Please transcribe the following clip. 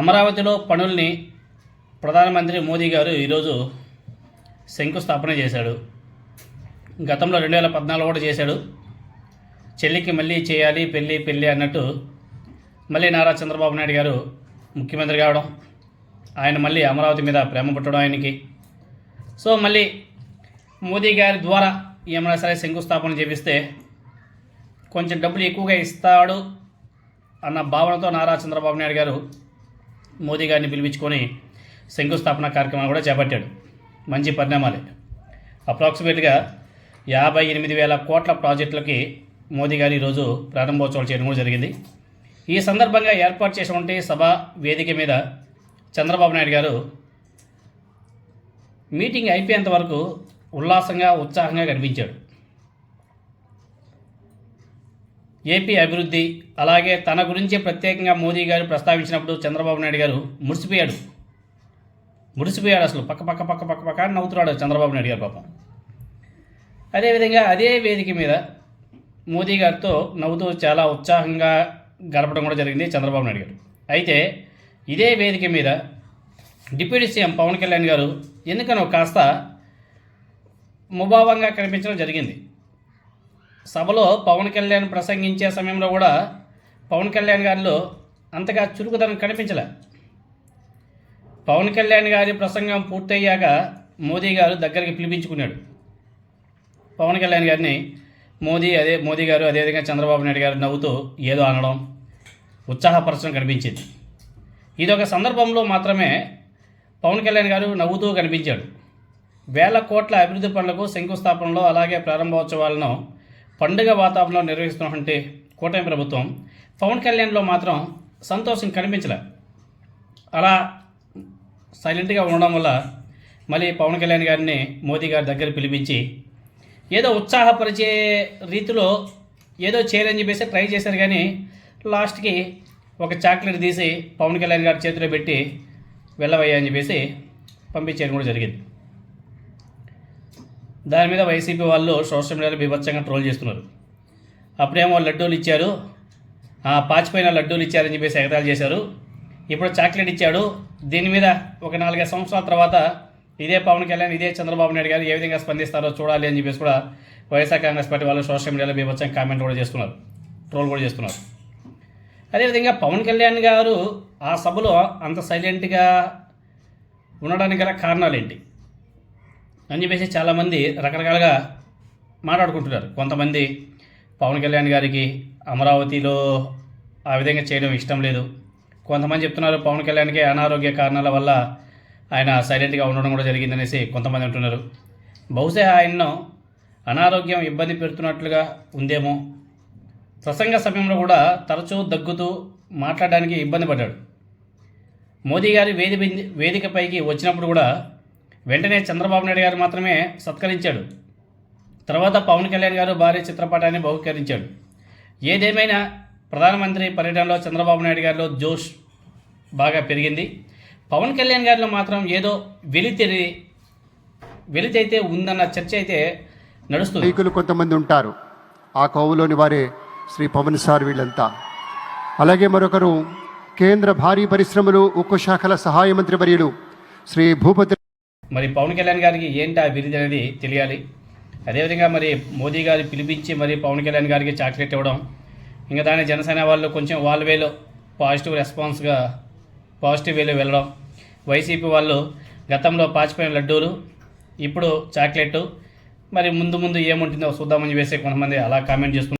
అమరావతిలో పనుల్ని ప్రధానమంత్రి మోదీ గారు ఈరోజు శంకుస్థాపన చేశాడు. గతంలో రెండు వేల పద్నాలుగు కూడా చేశాడు. చెల్లికి మళ్ళీ చేయాలి పెళ్ళి పెళ్ళి అన్నట్టు మళ్ళీ నారా చంద్రబాబు నాయుడు గారు ముఖ్యమంత్రి కావడం ఆయన మళ్ళీ అమరావతి మీద ప్రేమ పుట్టడం ఆయనకి. సో మళ్ళీ మోదీ గారి ద్వారా ఏమైనా సరే శంకుస్థాపన చేపిస్తే కొంచెం డబ్బులు ఎక్కువగా ఇస్తాడు అన్న భావనతో నారా చంద్రబాబు నాయుడు గారు మోదీ గారిని పిలిపించుకొని శంకుస్థాపన కార్యక్రమాన్ని కూడా చేపట్టాడు. మంచి పరిణామాలే. అప్రాక్సిమేట్గా యాభై ఎనిమిది వేల కోట్ల ప్రాజెక్టులకి మోదీ గారు ఈరోజు ప్రారంభోత్సవాలు చేయడం కూడా జరిగింది. ఈ సందర్భంగా ఏర్పాటు చేసినటువంటి సభ వేదిక మీద చంద్రబాబు నాయుడు గారు మీటింగ్ అయిపోయేంత వరకు ఉల్లాసంగా ఉత్సాహంగా కనిపించాడు. ఏపీ అభివృద్ధి అలాగే తన గురించి ప్రత్యేకంగా మోదీ గారు ప్రస్తావించినప్పుడు చంద్రబాబు నాయుడు గారు మురిసిపోయాడు. మురిసిపోయాడు అసలు. పక్క పక్క పక్క పక్క పక్క నవ్వుతున్నాడు చంద్రబాబు నాయుడు గారు పాపం. అదేవిధంగా అదే వేదిక మీద మోదీ గారితో నవ్వుతూ చాలా ఉత్సాహంగా గడపడం కూడా జరిగింది చంద్రబాబు నాయుడు గారు. అయితే ఇదే వేదిక మీద డిప్యూటీ సీఎం పవన్ కళ్యాణ్ గారు ఎందుకనో కాస్త ముభావంగా కనిపించడం జరిగింది. సభలో పవన్ కళ్యాణ్ ప్రసంగించే సమయంలో కూడా పవన్ కళ్యాణ్ గారిలో అంతగా చురుకుదనం కనిపించలే. పవన్ కళ్యాణ్ గారి ప్రసంగం పూర్తయ్యాక మోదీ గారు దగ్గరికి పిలిపించుకున్నాడు. పవన్ కళ్యాణ్ గారిని మోదీ అదే మోదీ గారు అదేవిధంగా చంద్రబాబు నాయుడు గారు నవ్వుతూ ఏదో అనడం ఉత్సాహపరచడం కనిపించింది. ఇది ఒక సందర్భంలో మాత్రమే పవన్ కళ్యాణ్ గారు నవ్వుతూ కనిపించాడు. వేల కోట్ల అభివృద్ధి పనులకు శంకుస్థాపనలో అలాగే ప్రారంభోత్సవాలను పండుగ వాతావరణంలో నిర్వహిస్తున్నటువంటి కూటమి ప్రభుత్వం పవన్ కళ్యాణ్లో మాత్రం సంతోషం కనిపించలే. అలా సైలెంట్గా ఉండడం వల్ల మళ్ళీ పవన్ కళ్యాణ్ గారిని మోదీ గారి దగ్గర పిలిపించి ఏదో ఉత్సాహపరిచే రీతిలో ఏదో చేయాలని చెప్పేసి ట్రై చేశారు కానీ లాస్ట్కి ఒక చాక్లెట్ తీసి పవన్ కళ్యాణ్ గారి చేతిలో పెట్టి వెళ్ళవయ్యా అని చెప్పేసి పంపించేయడం కూడా జరిగింది. దాని మీద వైసీపీ వాళ్ళు సోషల్ మీడియాలో బీభత్సంగా ట్రోల్ చేస్తున్నారు. అప్పుడేమో లడ్డూలు ఇచ్చారు. ఆ పాచిపోయిన లడ్డూలు ఇచ్చారని చెప్పేసి ఎగతాలు చేశారు. ఇప్పుడు చాక్లెట్ ఇచ్చాడు. దీని మీద ఒక నాలుగైదు సంవత్సరాల తర్వాత ఇదే పవన్ కళ్యాణ్ ఇదే చంద్రబాబు నాయుడు గారు ఏ విధంగా స్పందిస్తారో చూడాలి అని చెప్పేసి కూడా వైఎస్ఆర్ కాంగ్రెస్ పార్టీ వాళ్ళు సోషల్ మీడియాలో బీభత్సంగా కామెంట్ కూడా చేస్తున్నారు. ట్రోల్ కూడా చేస్తున్నారు. అదేవిధంగా పవన్ కళ్యాణ్ గారు ఆ సభలో అంత సైలెంట్గా ఉండడానికి గల కారణాలు ఏంటి? అని చెప్పేసి చాలామంది రకరకాలుగా మాట్లాడుకుంటున్నారు. కొంతమంది పవన్ కళ్యాణ్ గారికి అమరావతిలో ఆ విధంగా చేయడం ఇష్టం లేదు. కొంతమంది చెప్తున్నారు పవన్ కళ్యాణ్కి అనారోగ్య కారణాల వల్ల ఆయన సైలెంట్గా ఉండడం కూడా జరిగిందనేసి కొంతమంది అంటున్నారు. బహుశా ఆయన్ను అనారోగ్యం ఇబ్బంది పెడుతున్నట్లుగా ఉందేమో. ప్రసంగ సమయంలో కూడా తరచూ దగ్గుతూ మాట్లాడడానికి ఇబ్బంది పడ్డాడు. మోదీ గారి వేది వేదికపైకి వచ్చినప్పుడు కూడా వెంటనే చంద్రబాబు నాయుడు గారు మాత్రమే సత్కరించాడు. తర్వాత పవన్ కళ్యాణ్ గారు భారీ చిత్రపటాన్ని బహుకరించాడు. ఏదేమైనా ప్రధానమంత్రి పర్యటనలో చంద్రబాబు నాయుడు గారిలో జోష్ బాగా పెరిగింది. పవన్ కళ్యాణ్ గారిలో మాత్రం ఏదో వెలితిరి వెలితైతే ఉందన్న చర్చ అయితే నడుస్తుంది. నాయకులు కొంతమంది ఉంటారు. ఆ కోవలోని వారే శ్రీ పవన్ సార్ వీళ్ళంతా. అలాగే మరొకరు కేంద్ర భారీ పరిశ్రమలు ఉక్కు శాఖల సహాయ మంత్రి వర్యులు శ్రీ భూపతి మరి పవన్ కళ్యాణ్ గారికి ఏంటి ఆ బిరుదు అనేది తెలియాలి. అదేవిధంగా మరి మోదీ గారు పిలిపించి మరి పవన్ కళ్యాణ్ గారికి చాక్లెట్ ఇవ్వడం ఇంకా దాని జనసేన వాళ్ళు కొంచెం వాళ్ళ వేలో పాజిటివ్ రెస్పాన్స్గా పాజిటివ్ వేలో వెళ్ళడం. వైసీపీ వాళ్ళు గతంలో పాచిపోయిన లడ్డూలు ఇప్పుడు చాక్లెట్ మరి ముందు ముందు ఏముంటుందో చూద్దామని చెప్పేసి కొంతమంది అలా కామెంట్ చేసుకుంటారు